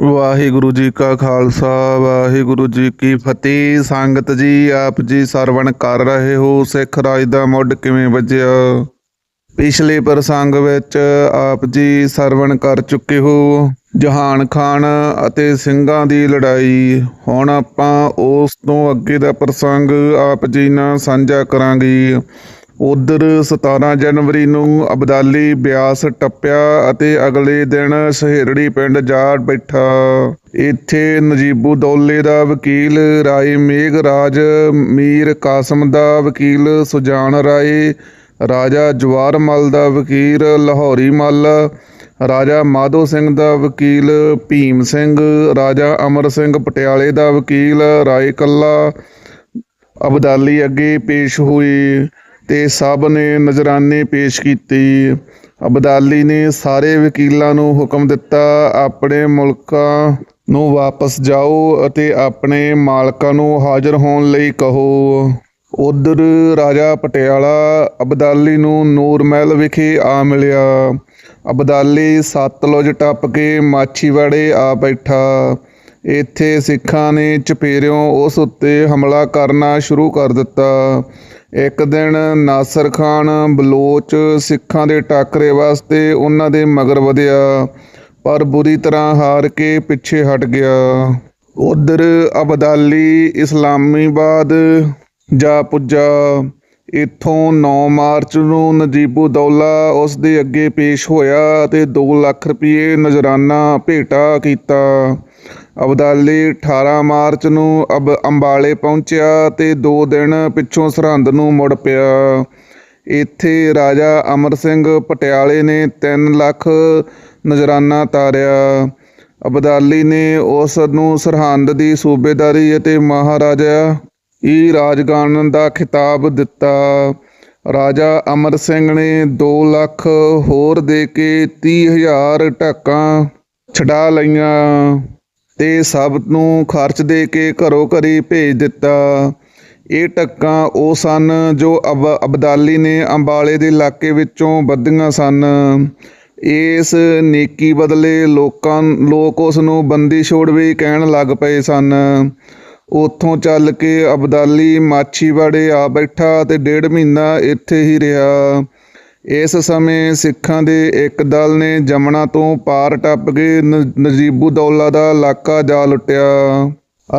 ਵਾਹਿਗੁਰੂ ਜੀ ਕਾ ਖਾਲਸਾ, ਵਾਹਿਗੁਰੂ ਜੀ ਕੀ ਫਤਿਹ। ਸੰਗਤ ਜੀ, ਆਪ ਜੀ ਸਰਵਣ ਕਰ ਰਹੇ ਹੋ, ਸਿੱਖ ਰਾਜ ਦਾ ਮੁੱਢ ਕਿਵੇਂ ਵੱਜਿਆ? ਪਿਛਲੇ ਪ੍ਰਸੰਗ ਵਿੱਚ ਆਪ ਜੀ ਸਰਵਣ ਕਰ ਚੁੱਕੇ ਹੋ। ਜਹਾਨ ਖਾਨ ਅਤੇ ਸਿੰਘਾਂ ਦੀ ਲੜਾਈ। ਹੁਣ ਆਪਾਂ ਉਸ ਤੋਂ ਅੱਗੇ ਦਾ ਪ੍ਰਸੰਗ ਆਪ ਜੀ ਨਾਲ ਸਾਂਝਾ ਕਰਾਂਗੇ। ਉਧਰ 17 ਜਨਵਰੀ ਨੂੰ ਅਬਦਾਲੀ ਬਿਆਸ ਟੱਪਿਆ ਅਤੇ ਅਗਲੇ ਦਿਨ ਸਹੇਰੜੀ ਪਿੰਡ ਜਾ ਬੈਠਾ। ਇੱਥੇ ਨਜੀਬੂ ਦੌਲੇ ਦਾ ਵਕੀਲ ਰਾਏ ਮੇਘਰਾਜ, ਮੀਰ ਕਾਸਮ ਦਾ ਵਕੀਲ ਸੁਜਾਨ ਰਾਏ, ਰਾਜਾ ਜਵਾਰ ਮਲ ਦਾ ਵਕੀਲ ਲਾਹੌਰੀ ਮਲ, ਰਾਜਾ ਮਾਧੋ ਸਿੰਘ ਦਾ ਵਕੀਲ ਭੀਮ ਸਿੰਘ, ਰਾਜਾ ਅਮਰ ਸਿੰਘ ਪਟਿਆਲੇ ਦਾ ਵਕੀਲ ਰਾਏ ਕੱਲਾ। ਅਬਦਾਲੀ ਅੱਗੇ ਪੇਸ਼ ਹੋਏ। ਤੇ ਸਭ ਨੇ ਨਜ਼ਰਾਨੇ ਪੇਸ਼ ਕੀਤੀ। ਅਬਦਾਲੀ ਨੇ ਸਾਰੇ ਵਕੀਲਾਂ ਨੂੰ ਹੁਕਮ ਦਿੱਤਾ, ਆਪਣੇ ਮੁਲਕਾਂ ਨੂੰ ਵਾਪਸ ਜਾਓ ਅਤੇ ਆਪਣੇ ਮਾਲਕਾਂ ਨੂੰ ਹਾਜ਼ਰ ਹੋਣ ਲਈ ਕਹੋ। ਉਧਰ ਰਾਜਾ ਪਟਿਆਲਾ ਅਬਦਾਲੀ ਨੂੰ ਨੂਰ ਮਹਿਲ ਵਿਖੇ ਆ ਮਿਲਿਆ। ਅਬਦਾਲੀ ਸਤਲੁਜ ਟੱਪ ਕੇ ਮਾਛੀਵਾੜੇ ਆ ਬੈਠਾ। ਇੱਥੇ ਸਿੱਖਾਂ ਨੇ ਚਪੇਰਿਓਂ ਉਸ ਉੱਤੇ ਹਮਲਾ ਕਰਨਾ ਸ਼ੁਰੂ ਕਰ ਦਿੱਤਾ। ਇੱਕ ਦਿਨ ਨਾਸਰ ਖਾਨ ਬਲੋਚ ਸਿੱਖਾਂ ਦੇ ਟਾਕਰੇ ਵਾਸਤੇ ਉਹਨਾਂ ਦੇ ਮਗਰ ਵਧਿਆ, ਪਰ ਬੁਰੀ ਤਰ੍ਹਾਂ ਹਾਰ ਕੇ ਪਿੱਛੇ ਹਟ ਗਿਆ। ਉਧਰ ਅਬਦਾਲੀ ਇਸਲਾਮੀਬਾਦ ਜਾ ਪੁੱਜਾ। ਇੱਥੋਂ 9 ਮਾਰਚ ਨੂੰ ਨਜੀਬੂ ਦੌਲਾ ਉਸ ਦੇ ਅੱਗੇ ਪੇਸ਼ ਹੋਇਆ ਅਤੇ 2 ਲੱਖ ਰੁਪਏ ਨਜ਼ਰਾਨਾ ਭੇਟਾ ਕੀਤਾ। ਅਬਦਾਲੀ 18 ਮਾਰਚ ਨੂੰ ਅਬ ਅੰਬਾਲੇ ਪਹੁੰਚਿਆ ਤੇ 2 ਦਿਨ ਪਿੱਛੋਂ ਸਰਹੰਦ ਨੂੰ ਮੁੜ ਪਿਆ। ਇੱਥੇ ਰਾਜਾ ਅਮਰ ਸਿੰਘ ਪਟਿਆਲੇ ਨੇ 3 ਲੱਖ ਨਜ਼ਰਾਨਾ ਤਾਰਿਆ। ਅਬਦਾਲੀ ਨੇ ਉਸ ਨੂੰ ਸਰਹੰਦ ਦੀ ਸੂਬੇਦਾਰੀ ਅਤੇ ਮਹਾਰਾਜਾ ਈ ਰਾਜਗਾਨ ਦਾ ਖਿਤਾਬ ਦਿੱਤਾ। ਰਾਜਾ ਅਮਰ ਸਿੰਘ ਨੇ 2 ਲੱਖ ਹੋਰ ਦੇ ਕੇ 30000 ਢਾਕਾਂ ਛਡਾ ਲਈਆਂ। ਤੇ ਸਭ ਨੂੰ ਖਰਚ ਦੇ ਕੇ ਘਰੋ ਘਰੀ ਭੇਜ ਦਿੱਤਾ। ਇਹ ਟੱਕਾਂ ਉਹ ਸਨ ਜੋ ਅਬ, ਅਬਦਾਲੀ ਨੇ ਅੰਬਾਲੇ ਦੇ ਇਲਾਕੇ ਵਿੱਚੋਂ ਵੱਧੀਆਂ ਸਨ। ਇਸ ਨੇਕੀ ਬਦਲੇ ਲੋਕਾਂ, ਲੋਕ ਉਸ ਨੂੰ ਬੰਦੀ ਛੋੜ ਵੀ ਕਹਿਣ ਲੱਗ ਪਏ ਸਨ। ਉੱਥੋਂ ਚੱਲ ਕੇ ਅਬਦਾਲੀ ਮਾਛੀਵਾੜੇ ਆ ਬੈਠਾ ਤੇ ਡੇਢ ਮਹੀਨਾ ਇੱਥੇ ਹੀ ਰਿਹਾ। ਇਸ ਸਮੇਂ ਸਿੱਖਾਂ ਦੇ ਇੱਕ ਦਲ ਨੇ ਜਮਨਾ ਤੋਂ ਪਾਰ ਟੱਪ ਕੇ ਨ- ਨਜੀਬੂ ਦੌਲਾ ਦਾ ਇਲਾਕਾ ਜਾ ਲੁੱਟਿਆ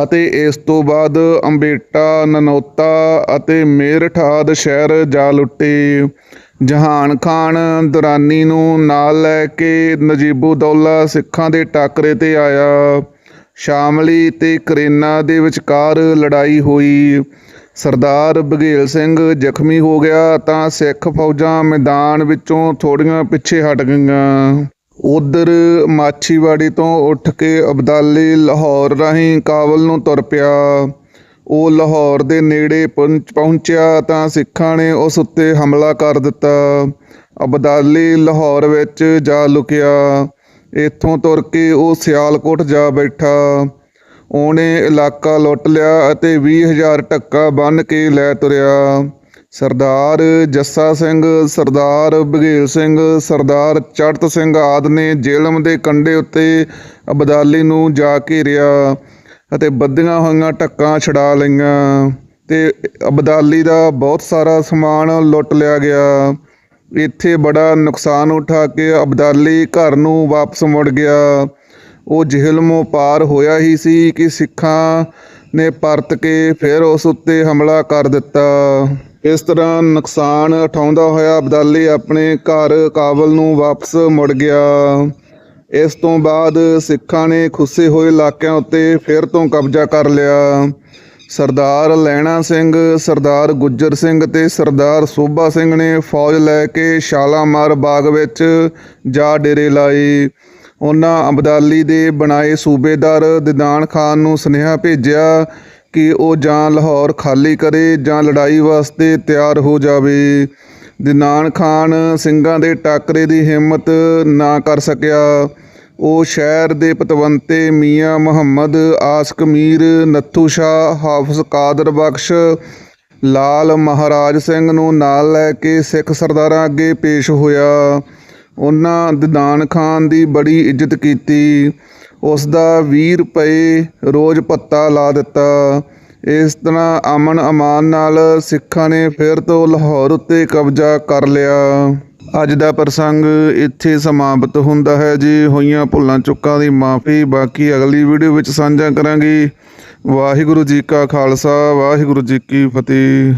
ਅਤੇ ਇਸ ਤੋਂ ਬਾਅਦ ਅੰਬੇਟਾ, ਨਨੋਤਾ ਅਤੇ ਮੇਰਠਾਦ ਸ਼ਹਿਰ ਜਾ ਲੁੱਟੇ। ਜਹਾਨ ਖਾਨ ਦੁਰਾਨੀ ਨੂੰ ਨਾਲ ਲੈ ਕੇ ਨਜੀਬੂ ਦੌਲਾ ਸਿੱਖਾਂ ਦੇ ਟਾਕਰੇ ਤੇ ਆਇਆ। ਸ਼ਾਮਲੀ ਤੇ ਕਰੇਨਾ ਦੇ ਵਿਚਕਾਰ ਲੜਾਈ ਹੋਈ। ਸਰਦਾਰ ਬਘੇਲ ਸਿੰਘ ਜ਼ਖਮੀ ਹੋ ਗਿਆ ਤਾਂ ਸਿੱਖ ਫੌਜਾਂ ਮੈਦਾਨ ਵਿੱਚੋਂ ਥੋੜੀਆਂ ਪਿੱਛੇ ਹਟ ਗਈਆਂ। ਉਧਰ ਮਾਛੀਵਾੜੀ ਤੋਂ ਉੱਠ ਕੇ ਅਬਦਾਲੀ ਲਾਹੌਰ ਰਾਹੀਂ ਕਾਬਲ ਨੂੰ ਤੁਰ ਪਿਆ। ਉਹ ਲਾਹੌਰ ਦੇ ਨੇੜੇ ਪਹੁੰਚ- ਪਹੁੰਚਿਆ ਤਾਂ ਸਿੱਖਾਂ ਨੇ ਉਸ ਉੱਤੇ ਹਮਲਾ ਕਰ ਦਿੱਤਾ। ਅਬਦਾਲੀ ਲਾਹੌਰ ਵਿੱਚ ਜਾ ਲੁਕਿਆ। ਇੱਥੋਂ ਤੁਰ ਕੇ ਉਹ ਸਿਆਲਕੋਟ ਜਾ ਬੈਠਾ। ਉਹਨੇ ਇਲਾਕਾ ਲੁੱਟ ਲਿਆ ਅਤੇ 20000 ਟੱਕਾ ਬੰਨ ਕੇ ਲੈ ਤੁਰਿਆ। ਸਰਦਾਰ ਜੱਸਾ ਸਿੰਘ, ਸਰਦਾਰ ਬਘੇਲ ਸਿੰਘ, ਸਰਦਾਰ ਚੜਤ ਸਿੰਘ ਆਦਿ ਨੇ ਜੇਲਮ ਦੇ ਕੰਢੇ ਉੱਤੇ ਅਬਦਾਲੀ ਨੂੰ ਜਾ ਘੇਰਿਆ ਅਤੇ ਬੱਧੀਆਂ ਹੋਈਆਂ ਟੱਕਾਂ ਛਡਾ ਲਈਆਂ ਤੇ ਅਬਦਾਲੀ ਦਾ ਬਹੁਤ ਸਾਰਾ ਸਮਾਨ ਲੁੱਟ ਲਿਆ ਗਿਆ। ਇੱਥੇ ਬੜਾ ਨੁਕਸਾਨ ਉਠਾ ਕੇ ਅਬਦਾਲੀ ਘਰ ਨੂੰ ਵਾਪਸ ਮੁੜ ਗਿਆ। ਉਹ ਜਹਿਲਮੋਂ ਪਾਰ ਹੋਇਆ ਹੀ ਸੀ ਕਿ ਸਿੱਖਾਂ ਨੇ ਪਰਤ ਕੇ ਫਿਰ ਉਸ ਉੱਤੇ ਹਮਲਾ ਕਰ ਦਿੱਤਾ। ਇਸ ਤਰ੍ਹਾਂ ਨੁਕਸਾਨ ਉਠਾਉਂਦਾ ਹੋਇਆ ਅਬਦਾਲੀ ਆਪਣੇ ਘਰ ਕਾਬਲ ਨੂੰ ਵਾਪਸ ਮੁੜ ਗਿਆ। ਇਸ ਤੋਂ ਬਾਅਦ ਸਿੱਖਾਂ ਨੇ ਖੁੱਸੇ ਹੋਏ ਇਲਾਕਿਆਂ ਉੱਤੇ ਫਿਰ ਤੋਂ ਕਬਜ਼ਾ ਕਰ ਲਿਆ। ਸਰਦਾਰ ਲੈਣਾ ਸਿੰਘ, ਸਰਦਾਰ ਗੁੱਜਰ ਸਿੰਘ ਤੇ ਸਰਦਾਰ ਸੋਭਾ ਸਿੰਘ ਨੇ ਫੌਜ ਲੈ ਕੇ ਸ਼ਾਲਾਮਾਰ ਬਾਗ ਵਿੱਚ ਜਾ ਡੇਰੇ ਲਾਏ। ਉਹਨਾਂ ਅਬਦਾਲੀ ਦੇ ਬਣਾਏ ਸੂਬੇਦਾਰ ਦਿਦਾਨ ਖਾਨ ਨੂੰ ਸੁਨੇਹਾ ਭੇਜਿਆ ਕਿ ਉਹ ਜਾਂ ਲਾਹੌਰ ਖਾਲੀ ਕਰੇ ਜਾਂ ਲੜਾਈ ਵਾਸਤੇ ਤਿਆਰ ਹੋ ਜਾਵੇ। ਦਿਨਾਨ ਖਾਨ ਸਿੰਘਾਂ ਦੇ ਟਾਕਰੇ ਦੀ ਹਿੰਮਤ ਨਾ ਕਰ ਸਕਿਆ। ਉਹ ਸ਼ਹਿਰ ਦੇ ਪਤਵੰਤੇ ਮੀਆਂ ਮੁਹੰਮਦ, ਆਸਕ ਮੀਰ, ਨੱਥੂ ਸ਼ਾਹ, ਹਾਫਜ਼ ਕਾਦਰ ਬਖਸ਼, ਲਾਲ ਮਹਾਰਾਜ ਸਿੰਘ ਨੂੰ ਨਾਲ ਲੈ ਕੇ ਸਿੱਖ ਸਰਦਾਰਾਂ ਅੱਗੇ ਪੇਸ਼ ਹੋਇਆ। ਉਹਨਾਂ ਦਿਦਾਨ ਖਾਨ ਦੀ ਬੜੀ ਇੱਜ਼ਤ ਕੀਤੀ। ਉਸ ਦਾ 20 ਰੁਪਏ ਰੋਜ਼ ਭੱਤਾ ਲਾ ਦਿੱਤਾ। ਇਸ ਤਰ੍ਹਾਂ ਅਮਨ ਅਮਾਨ ਨਾਲ ਸਿੱਖਾਂ ਨੇ ਫਿਰ ਤੋਂ ਲਾਹੌਰ ਉੱਤੇ ਕਬਜ਼ਾ ਕਰ ਲਿਆ। ਅੱਜ ਦਾ ਪ੍ਰਸੰਗ ਇੱਥੇ ਸਮਾਪਤ ਹੁੰਦਾ ਹੈ ਜੀ। ਹੋਈਆਂ ਭੁੱਲਾਂ ਚੁੱਕਾਂ ਦੀ ਮਾਫੀ। ਬਾਕੀ ਅਗਲੀ ਵੀਡੀਓ ਵਿੱਚ ਸਾਂਝਾ ਕਰਾਂਗੇ। ਵਾਹਿਗੁਰੂ ਜੀ ਕਾ ਖਾਲਸਾ, ਵਾਹਿਗੁਰੂ ਜੀ ਕੀ ਫਤਿਹ।